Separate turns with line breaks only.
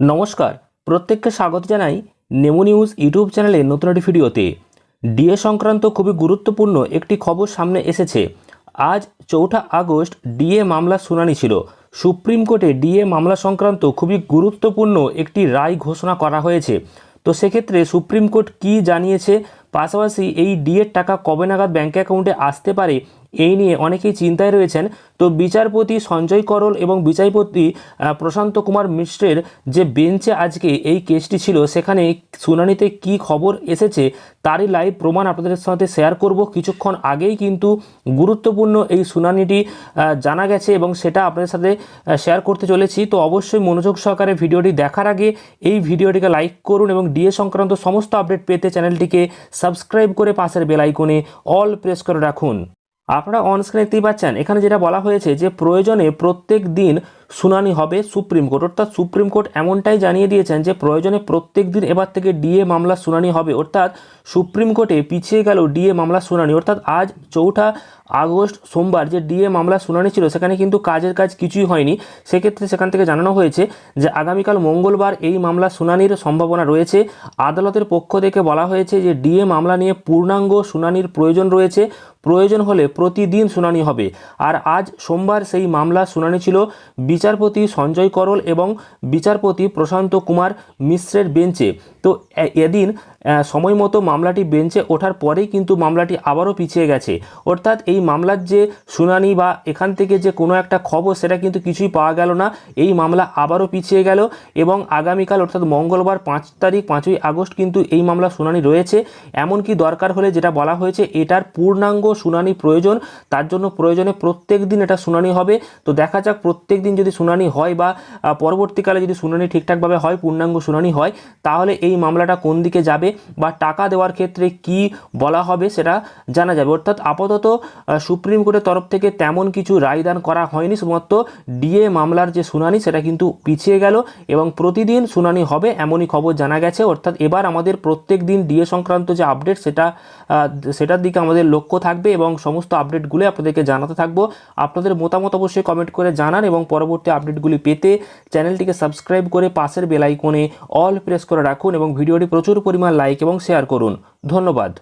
নমস্কার, প্রত্যেককে স্বাগত জানাই নেমো নিউজ ইউটিউব চ্যানেলে নতুন একটি ভিডিওতে। ডিএ সংক্রান্ত খুবই গুরুত্বপূর্ণ একটি খবর সামনে এসেছে। আজ চৌঠা আগস্ট ডিএ মামলা শুনানি ছিল। সুপ্রিম কোর্টে ডিএ মামলা সংক্রান্ত খুবই গুরুত্বপূর্ণ একটি রায় ঘোষণা করা হয়েছে। তো সেক্ষেত্রে সুপ্রিম কোর্ট কি জানিয়েছে? পাশাপাশি এই ডিএর টাকা কবে নাগাদ ব্যাঙ্ক অ্যাকাউন্টে আসতে পারে এই নিয়ে অনেকেই চিন্তায় রয়েছেন। তো বিচারপতি সঞ্জয় করল এবং বিচারপতি প্রশান্ত কুমার মিশ্রের যে বেঞ্চে আজকে এই কেসটি ছিল, সেখানে শুনানিতে কি খবর এসেছে তারই লাইভ প্রমাণ আপনাদের সাথে শেয়ার করব। কিছুক্ষণ আগেই কিন্তু গুরুত্বপূর্ণ এই শুনানিটি জানা গেছে এবং সেটা আপনাদের সাথে শেয়ার করতে চলেছি। তো অবশ্যই মনোযোগ সহকারে ভিডিওটি দেখার আগে এই ভিডিওটিকে লাইক করুন এবং ডিএ সংক্রান্ত সমস্ত আপডেট পেতে চ্যানেলটিকে সাবস্ক্রাইব করে পাশের বেল আইকনে অল প্রেস করে রাখুন। আপনারা অন স্ক্রিনে দেখতেই পাচ্ছেন এখানে যেটা বলা হয়েছে যে প্রয়োজনে প্রত্যেক দিন শুনানি হবে সুপ্রিম কোর্ট। অর্থাৎ সুপ্রিম কোর্ট এমনটাই জানিয়ে দিয়েছেন যে প্রয়োজনে প্রত্যেক দিন এবার থেকে ডিএ মামলা শুনানি হবে। অর্থাৎ সুপ্রিম কোর্টে পিছিয়ে গেল ডিএ মামলা শুনানি। অর্থাৎ আজ চৌঠা আগস্ট সোমবার যে ডিএ মামলা শুনানি ছিল, সেখানে কিন্তু কাজের কাজ কিছুই হয়নি। সেক্ষেত্রে সেখান থেকে জানানো হয়েছে যে আগামীকাল মঙ্গলবার এই মামলা শুনানির সম্ভাবনা রয়েছে। আদালতের পক্ষ থেকে বলা হয়েছে যে ডিএ মামলা নিয়ে পূর্ণাঙ্গ শুনানির প্রয়োজন রয়েছে। প্রয়োজন হলে প্রতিদিন শুনানি হবে। আর আজ সোমবার সেই মামলা শুনানি ছিল। বিচারপতি সঞ্জয় করল এবং বিচারপতি প্রশান্ত কুমার মিশ্রের বেঞ্চে। তো এদিন সময় মতো মামলাটি বেঞ্চে ওঠার পরেই কিন্তু মামলাটি আবারও পিছিয়ে গেছে। অর্থাৎ এই মামলার যে শুনানি বা এখান থেকে যে কোনো একটা খবর সেটা কিন্তু কিছুই পাওয়া গেল না। এই মামলা আবারও পিছিয়ে গেল এবং আগামীকাল, অর্থাৎ মঙ্গলবার পাঁচ তারিখ, পাঁচই আগস্ট কিন্তু এই মামলা শুনানি রয়েছে। এমনকি দরকার হলে যেটা বলা হয়েছে, এটার পূর্ণাঙ্গ শুনানি প্রয়োজন। তার জন্য প্রয়োজনে প্রত্যেক দিন এটা শুনানি হবে। তো দেখা যাক প্রত্যেক দিন যদি শুনানি হয় বা পরবর্তীকালে যদি শুনানি ঠিকঠাকভাবে হয়, পূর্ণাঙ্গ শুনানি হয়, তাহলে এই মামলাটা কোন দিকে যাবে বা টাকা দেওয়ার ক্ষেত্রে কি বলা হবে সেটা জানা যাবে। অর্থাৎ আপাতত সুপ্রিম কোর্টের তরফ থেকে তেমন কিছু রায়দান করা হয়নি। শুধুমাত্র ডিএ মামলার যে শুনানি, সেটা কিন্তু পিছিয়ে গেল এবং প্রতিদিন শুনানি হবে এমনই খবর জানা গেছে। অর্থাৎ এবার আমাদের প্রত্যেক দিন ডিএ সংক্রান্ত যে আপডেট, সেটা সেটার দিকে আমাদের লক্ষ্য থাকবে এবং সমস্ত আপডেটগুলো আপনাদেরকে জানাতে থাকব। আপনাদের মতামত অবশ্যই কমেন্ট করে জানান এবং পরবর্তী আপডেটগুলি পেতে চ্যানেলটিকে সাবস্ক্রাইব করে পাশের বেলাইকনে অল প্রেস করে রাখুন এবং ভিডিওটি প্রচুর পরিমাণ লাইক এবং শেয়ার করুন। ধন্যবাদ।